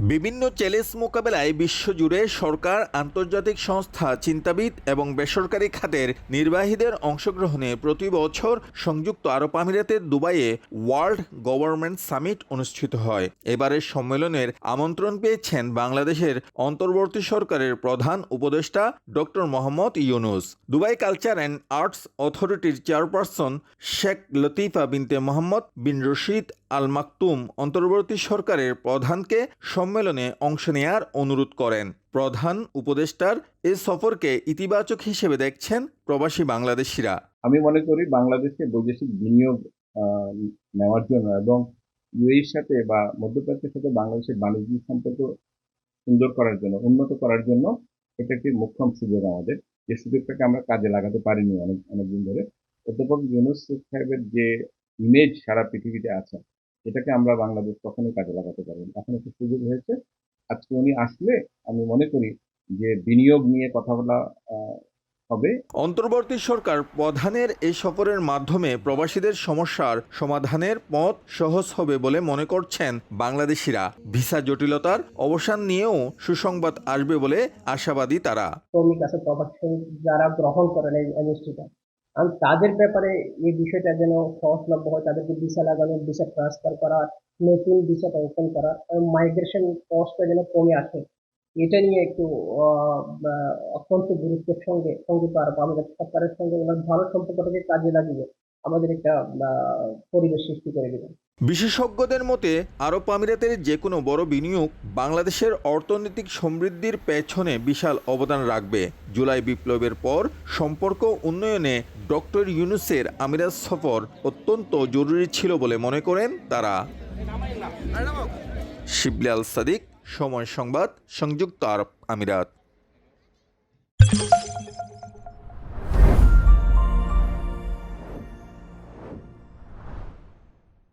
বিভিন্ন চ্যালেঞ্জ মোকাবেলায় বিশ্বজুড়ে সরকার, আন্তর্জাতিক সংস্থা, চিন্তাবিদ এবং বেসরকারি খাতের নির্বাহীদের অংশগ্রহণে প্রতি বছর সংযুক্ত আরব আমিরাতের দুবাইয়ে ওয়ার্ল্ড গভর্নমেন্ট সামিট অনুষ্ঠিত হয়। এবারের সম্মেলনের আমন্ত্রণ পেয়েছেন বাংলাদেশের অন্তর্বর্তী সরকারের প্রধান উপদেষ্টা doctor Mohammad Yunus. Dubai culture and arts authority chairperson Sheikh Latifa binte Mohammed bin Rashid Al Maktoum অন্তর্বর্তী সরকারের প্রধানকে সম্মেলনে অংশ নেয়ার অনুরোধ করেন। প্রধান উপদেষ্টার এ সফরকে ইতিবাচক হিসেবে দেখছেন প্রবাসী বাংলাদেশিরা। আমি মনে করি বাংলাদেশে বৈদেশিক বিনিয়োগ নেওয়ার জন্য এবং ইউএর সাথে বা মধ্যপ্রাচ্যের সাথে বাংলাদেশের বাণিজ্যিক সম্পর্ক সুন্দর করার জন্য, উন্নত করার জন্য এটা একটি মোক্ষম সুযোগ আমাদের। যে সুযোগটাকে আমরা কাজে লাগাতে পারিনি অনেক, অনেকদিন ধরে। অধ্যাপক ইউনুস সাহেবের যে ইমেজ সারা পৃথিবীতে আছে এটাকে আমরা বাংলাদেশ কখনোই কাজে লাগাতে পারিনি এখন একটা সুযোগ হয়েছে। আজকে উনি আসলে আমি মনে করি যে বিনিয়োগ নিয়ে কথা বলা আহ, হবে। অন্তর্বর্তী সরকার প্রধানের এই সফরের মাধ্যমে প্রবাসীদের সমস্যার সমাধানের পথ সহজ হবে বলে মনে করছেন বাংলাদেশিরা। ভিসা জটিলতার অবসান নিয়েও সুসংবাদ আসবে বলে আশাবাদী তারা। শ্রমিক আছে প্রবাসী যারা গ্রহণ করেন এই কারণ তাদের ব্যাপারে এই বিষয়টা যেন সহজলভ্য হয়, তাদেরকে ভিসা লাগানো ভিসা ট্রান্সফার করা, নতুন ভিসা ওপেন করা মাইগ্রেশন কস্টটা যেন কমে আসে। এটা নিয়ে একটু অত্যন্ত গুরুত্বের সঙ্গে সংযুক্ত আরব আমাদের সরকারের সঙ্গে ভালো সম্পর্কটাকে কাজে লাগিয়ে আমাদের একটা পরিবেশ সৃষ্টি করে দেবেন বিশেষজ্ঞদের মতে আরব আমিরাতের যে কোনো বড় বিনিয়োগ বাংলাদেশের অর্থনৈতিক সমৃদ্ধির পেছনে বিশাল অবদান রাখবে। জুলাই বিপ্লবের পর সম্পর্ক উন্নয়নে ডক্টর ইউনুসের আমিরাজ সফর অত্যন্ত জরুরি ছিল বলে মনে করেন তারা। শিবলাল সাদিক, সময় সংবাদ, সংযুক্ত আরব আমিরাত।